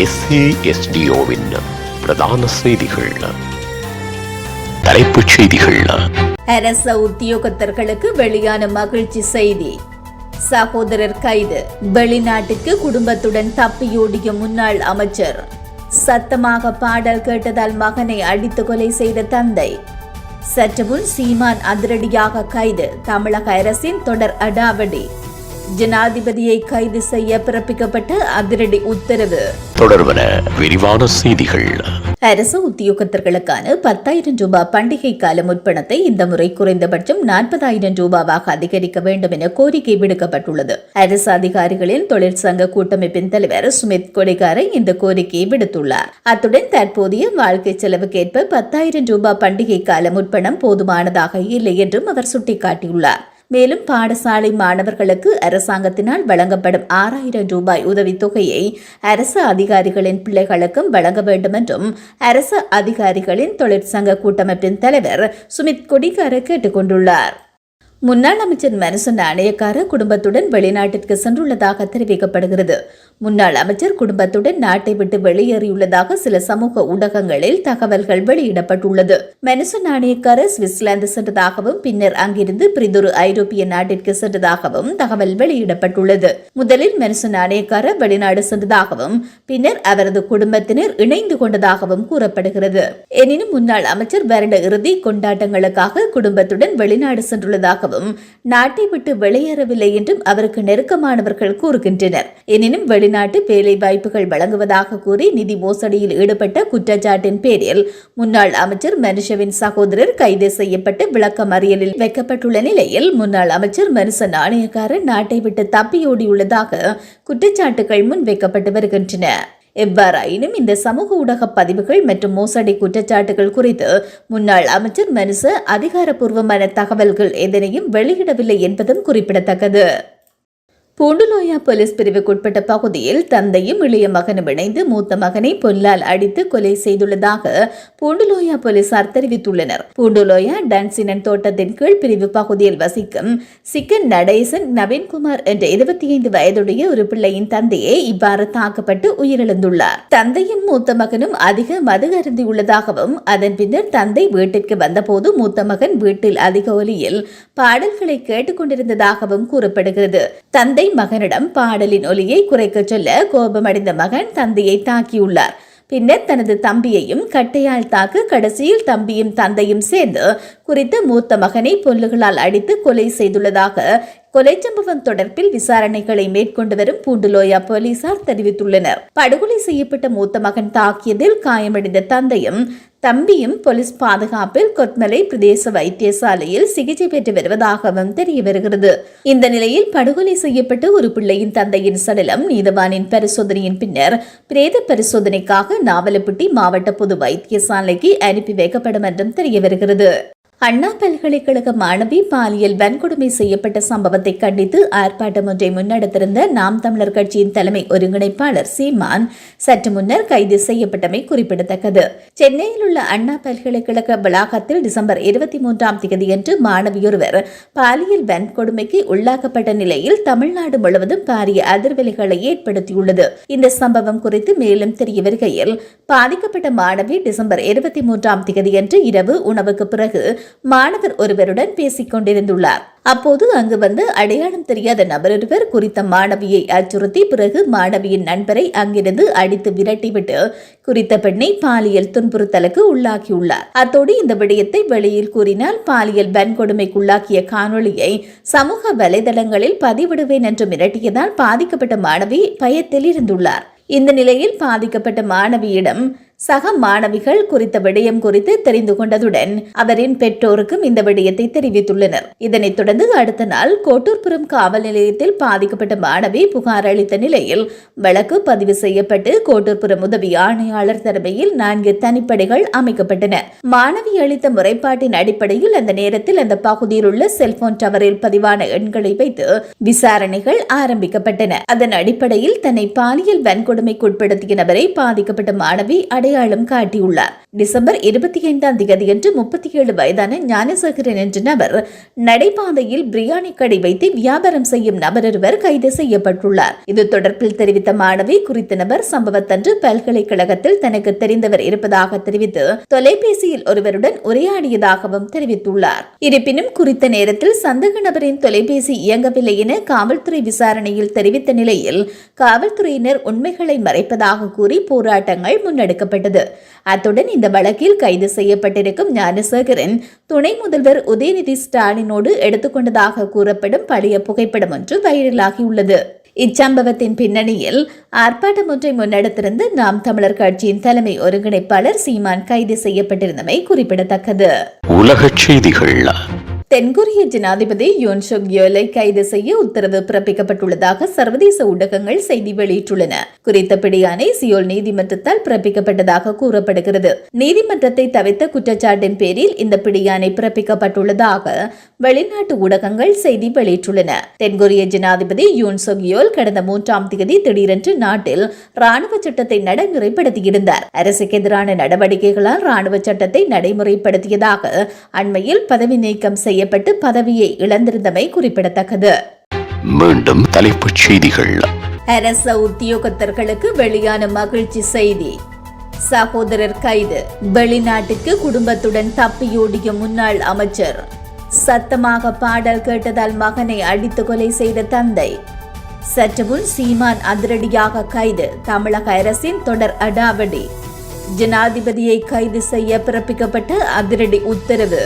எஸ்ஏஎஸ்டிஓவின் பிரதான செய்திகள். தலைப்புச் செய்திகள். அரச உத்தியோகத்தர்களுக்கு வெளியான மகிழ்ச்சி செய்தி. சகோதரர் கைது. வெளிநாட்டுக்கு குடும்பத்துடன் தப்பியோடிய முன்னாள் அமைச்சர். சத்தமாக பாடல் கேட்டதால் மகனை அடித்து கொலை செய்த தந்தை. சற்று முன் சீமான் அதிரடியாக கைது. தமிழக அரசின் தொடர் அடாவடி. ஜனாதிபதியை கைது செய்ய பிறப்பிக்கப்பட்ட அதிரடி உத்தரவு. தொடர்வன விரிவான செய்திகள். அரசு உத்தியோகத்தர்களுக்கான பத்தாயிரம் ரூபாய் பண்டிகை கால முற்பணத்தை இந்த முறை குறைந்தபட்சம் நாற்பதாயிரம் ரூபாவாக அதிகரிக்க வேண்டும் என கோரிக்கை விடுக்கப்பட்டுள்ளது. அரசு அதிகாரிகளின் தொழிற்சங்க கூட்டமைப்பின் தலைவர் சுமித் கொடிகாரை இந்த கோரிக்கையை விடுத்துள்ளார். அத்துடன் தற்போதைய வாழ்க்கை செலவுக்கேற்ப பத்தாயிரம் ரூபாய் பண்டிகை கால முற்பணம் போதுமானதாக இல்லை என்றும் அவர் சுட்டிக்காட்டியுள்ளார். மேலும் பாடசாலை மாணவர்களுக்கு அரசாங்கத்தினால் வழங்கப்படும் ஆறாயிரம் ரூபாய் உதவித்தொகையை அரசு அதிகாரிகளின் பிள்ளைகளுக்கும் வழங்க வேண்டும் என்றும் அரசு அதிகாரிகளின் தொழிற்சங்க கூட்டமைப்பின் தலைவர் சுமித் கொடிகார கேட்டுக் கொண்டுள்ளார் முன்னாள் அமைச்சர் மனசன் நாணயக்கார குடும்பத்துடன் வெளிநாட்டிற்கு சென்றுள்ளதாக தெரிவிக்கப்படுகிறது. முன்னாள் அமைச்சர் குடும்பத்துடன் நாட்டை விட்டு வெளியேறியுள்ளதாக சில சமூக ஊடகங்களில் தகவல்கள் வெளியிடப்பட்டுள்ளது. மனசன் நாணயக்கார சுவிட்சர்லாந்து சென்றதாகவும் பின்னர் அங்கிருந்து பிரிதொரு ஐரோப்பிய நாட்டிற்கு சென்றதாகவும் தகவல் வெளியிடப்பட்டுள்ளது. முதலில் மனசன் நாணயக்காரர் வெளிநாடு சென்றதாகவும் பின்னர் அவரது குடும்பத்தினர் இணைந்து கொண்டதாகவும் கூறப்படுகிறது. எனினும் முன்னாள் அமைச்சர் வருட இறுதி கொண்டாட்டங்களுக்காக குடும்பத்துடன் வெளிநாடு சென்றுள்ளதாகவும் நாட்டை விட்டு வெளியேறவில்லை என்றும் அவருக்கு நெருக்கமானவர்கள் கூறுகின்றனர். எனினும் வெளிநாட்டு வேலை வாய்ப்புகள் வழங்குவதாக கூறி நிதி மோசடியில் ஈடுபட்ட குற்றச்சாட்டின் பேரில் முன்னாள் அமைச்சர் மனுஷவின் சகோதரர் கைது செய்யப்பட்டு விளக்கமறியலில் வைக்கப்பட்டுள்ள நிலையில் முன்னாள் அமைச்சர் மனுஷ நாணயக்காரர் நாட்டை விட்டு தப்பியோடியுள்ளதாக குற்றச்சாட்டுகள் முன்வைக்கப்பட்டு வருகின்றன. எவ்வாறாயினும் இந்த சமூக ஊடக பதிவுகள் மற்றும் மோசடி குற்றச்சாட்டுகள் குறித்து முன்னாள் அமைச்சர் மனுச அதிகாரப்பூர்வமான தகவல்கள் எதனையும் வெளியிடவில்லை என்பதும் குறிப்பிடத்தக்கது. பூண்டுலோயா போலீஸ் பிரிவுக்குட்பட்ட பகுதியில் தந்தையும் இளைய மகனும் இணைந்து மூத்த மகனை பொல்லால் அடித்து கொலை செய்துள்ளதாக பூண்டுலோயா போலீசார் தெரிவித்துள்ளனர். பூண்டுலோயா டான்சினன் தோட்டத்தின் கீழ் பிரிவு பகுதியில் வசிக்கும் சிக்கன் நடேசன் நவீன்குமார் என்ற இருபத்தி ஐந்து வயதுடைய ஒரு பிள்ளையின் தந்தையே இவ்வாறு தாக்கப்பட்டு உயிரிழந்துள்ளார். தந்தையும் மூத்த மகனும் அதிக மது அருந்தியுள்ளதாகவும் அதன் பின்னர் தந்தை வீட்டிற்கு வந்தபோது மூத்த மகன் வீட்டில் அதிக ஒலியில் பாடல்களை கேட்டுக்கொண்டிருந்ததாகவும் கூறப்படுகிறது. தந்தை மகனிடம் பாடலின் ஒலியை குறைக்கச் சொல்ல கோபமடைந்த மகன் தந்தையை தாக்கியுள்ளார். பின்னர் தனது தம்பியையும் கட்டையால் தாக்க கடைசியில் தம்பியும் தந்தையும் சேர்ந்து குறித்த மூத்த மகனை பொல்லுகளால் அடித்து கொலை செய்துள்ளதாக கொலை சம்பவம் தொடர்பில் விசாரணைகளை மேற்கொண்டு வரும் பூண்டுலோயா போலீசார் தெரிவித்துள்ளனர். படுகொலை செய்யப்பட்ட மூத்த மகன் தாக்கியதில் காயமடைந்த தந்தையும் தம்பியும் போலீஸ் பாதுகாப்பில் கொத்மலை பிரதேச வைத்தியசாலையில் சிகிச்சை பெற்று வருவதாகவும் தெரிய வருகிறது. இந்த நிலையில் படுகொலை செய்யப்பட்டு ஒரு பிள்ளையின் தந்தையின் சடலம் நீதவானின் பரிசோதனையின் பின்னர் பிரேத பரிசோதனைக்காக நாவலப்பட்டி மாவட்ட பொது வைத்தியசாலைக்கு அனுப்பி வைக்கப்படும் என்றும் தெரிய வருகிறது. அண்ணா பல்கலைக்கழக மாணவி பாலியல் வன்கொடுமை செய்யப்பட்ட சம்பவத்தை கண்டித்து ஆர்ப்பாட்டம் ஒன்றை முன்னெடுத்திருந்த நாம் தமிழர் கட்சியின் தலைமை ஒருங்கிணைப்பாளர் சீமான் சற்று முன்னர் கைது செய்யப்பட்டமை குறிப்பிடத்தக்கது. சென்னையில் உள்ள அண்ணா பல்கலைக்கழக வளாகத்தில் டிசம்பர் இருபத்தி மூன்றாம் தேதியன்று மாணவியொருவர் பாலியல் வன்கொடுமைக்கு உள்ளாக்கப்பட்ட நிலையில் தமிழ்நாடு முழுவதும் பாரிய அதிர்வலைகளை ஏற்படுத்தியுள்ளது. இந்த சம்பவம் குறித்து மேலும் தெரிய வருகையில் பாதிக்கப்பட்ட மாணவி டிசம்பர் இருபத்தி மூன்றாம் தேதியன்று இரவு உணவுக்கு பிறகு மாணவர் ஒருவருடன் பேசிக் கொண்டிருந்துள்ளார். அப்போது அங்கு வந்து அடையாளம் தெரியாத நபரொருவர் குறித்த மாணவியை அச்சுறுத்தி பிறகு மாணவியின் நண்பரை அங்கிருந்து அடித்து விரட்டிவிட்டு குறித்த பெண்ணை பாலியல் துன்புறுத்தலுக்கு உள்ளாக்கியுள்ளார். அத்தோடு இந்த விடயத்தை வெளியில் கூறினால் பாலியல் வன்கொடுமைக்குள்ளாக்கிய காணொளியை சமூக வலைதளங்களில் பதிவிடுவேன் என்று மிரட்டியதால் பாதிக்கப்பட்ட மாணவி பயத்தில் இருந்துள்ளார் இந்த நிலையில் பாதிக்கப்பட்ட மாணவியிடம் சக மாணவிகள் குறித்த விடயம் குறித்து தெரிந்து கொண்டதுடன் அவரின் பெற்றோருக்கும் இந்த விடயத்தை தெரிவித்துள்ளனர். இதனைத் தொடர்ந்து அடுத்த நாள் கோட்டூர்புரம் காவல் நிலையத்தில் பாதிக்கப்பட்ட மாணவி புகார் அளித்த நிலையில் வழக்கு பதிவு செய்யப்பட்டு கோட்டூர்புரம் உதவி ஆணையாளர் தலைமையில் நான்கு தனிப்படைகள் அமைக்கப்பட்டன. மாணவி அளித்த முறைப்பாட்டின் அடிப்படையில் அந்த நேரத்தில் அந்த பகுதியில் உள்ள செல்போன் டவரில் பதிவான எண்களை வைத்து விசாரணைகள் ஆரம்பிக்கப்பட்டன. அதன் அடிப்படையில் தன்னை பாலியல் வன்கொடுமைக்குட்படுத்திய நபரை பாதிக்கப்பட்ட மாணவி அடை அடையாளம் காட்டியுள்ளார். டிசம்பர் இருபத்தி ஐந்தாம் தேதியன்று முப்பத்தி ஏழு வயதான ஞானசேகரன் என்ற நபர் நடைபாதையில் பிரியாணி கடை வைத்து வியாபாரம் செய்யும் நபர் ஒருவர் கைது செய்யப்பட்டுள்ளார். இது தொடர்பில் தெரிவித்த மாணவி குறித்த நபர் சம்பவத்தன்று பல்கலைக்கழகத்தில் தனக்கு தெரிந்தவர் இருப்பதாக தெரிவித்து தொலைபேசியில் ஒருவருடன் உரையாடியதாகவும் தெரிவித்துள்ளார். இருப்பினும் குறித்த நேரத்தில் சந்தேக நபரின் தொலைபேசி இயங்கவில்லை என காவல்துறை விசாரணையில் தெரிவித்த நிலையில் காவல்துறையினர் உண்மைகளை மறைப்பதாக கூறி போராட்டங்கள் முன்னெடுக்கப்பட்டது அத்துடன் இந்த வழக்கில் கைது செய்யப்பட்டிருக்கும் ஞானசேகரன் துணை முதல்வர் உதயநிதி ஸ்டாலினோடு எடுத்துக்கொண்டதாக கூறப்படும் பழைய புகைப்படம் ஒன்று வைரலாகியுள்ளது. இச்சம்பவத்தின் பின்னணியில் ஆர்ப்பாட்டம் ஒன்றை முன்னெடுத்திருந்த நாம் தமிழர் கட்சியின் தலைமை ஒருங்கிணைப்பாளர் சீமான் கைது செய்யப்பட்டிருந்தமை குறிப்பிடத்தக்கது. உலக செய்திகள் தென்கொரிய ஜனாதிபதி யோன் சுக் யோலை கைது செய்ய உத்தரவு பிறப்பிக்கப்பட்டுள்ளதாக சர்வதேச ஊடகங்கள் செய்தி வெளியிட்டுள்ளன. குறித்த பிடியானை சியோல் நீதிமன்றத்தால் பிறப்பிக்கப்பட்டதாக கூறப்படுகிறது. நீதிமன்றத்தை தவிர்த்த குற்றச்சாட்டின் பேரில் இந்த பிடியானை பிறப்பிக்கப்பட்டுள்ளதாக வெளிநாட்டு ஊடகங்கள் செய்தி வெளியிட்டுள்ளன. தென்கொரிய ஜனாதிபதி யூன் சுக் யோல் கடந்த மூன்றாம் தேதி திடீரென்று நாட்டில் ராணுவ சட்டத்தை நடைமுறைப்படுத்தியிருந்தார். அரசுக்கு எதிரான நடவடிக்கைகளால் ராணுவ சட்டத்தை நடைமுறைப்படுத்தியதாக அண்மையில் பதவி நீக்கம் செய்ய செய்யப்பட்டு பதவியை இழந்திருந்தமை குறிப்பிடத்தக்கது. மீண்டும் தலைப்புச் செய்திகள். அரச உத்தியோகத்தர்களுக்கு வெளியான மகிழ்ச்சி செய்தி. சகோதரர் கைது. வெளிநாட்டுக்கு குடும்பத்துடன் தப்பியோடிய முன்னாள் அமைச்சர். சத்தமாக பாடல் கேட்டதால் மகனை அடித்து கொலை செய்த தந்தை. சற்று முன் சீமான் அதிரடியாக கைது. தமிழக அரசின் தொடர் அடாவடி. ஜனாதிபதியை கைது செய்ய பிறப்பிக்கப்பட்ட அதிரடி உத்தரவு.